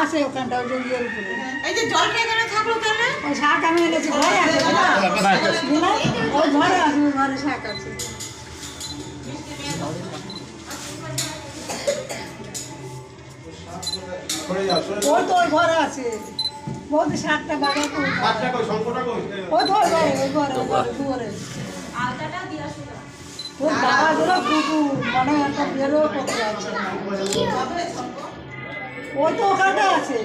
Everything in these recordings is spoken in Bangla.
আছে ওখানটা ওই ইয়ের উপরে এই যে জলটা এখানে থাকল কেন? ওই শাক আমি এনেছি ঘরে আছে? ওই ঘরে আছে ঘরে শাক আছে। ওই তো ওই ঘরে আছে। বলতে শাকটা বাবা তো হাতটা কই শঙ্কটা কই? ওই তো ওই ঘরে ওই ঘরে ঘরে আলতাটা দিয়ে আসো না। বাবাগুলো কুকুর মানে একটা বেরো করতে আছে ওই তো আছে।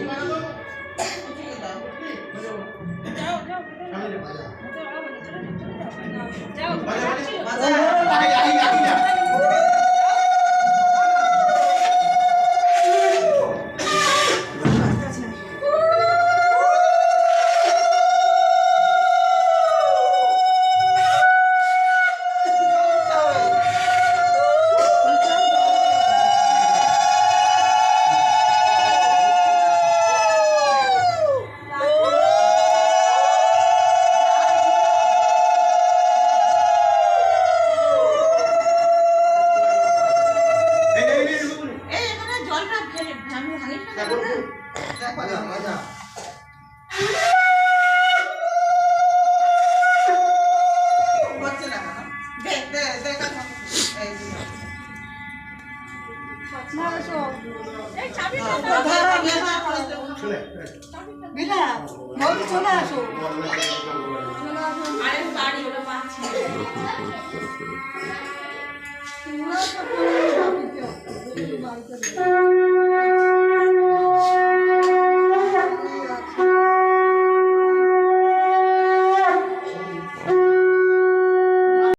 ধরো বিনা চলে বলতে চলে আসো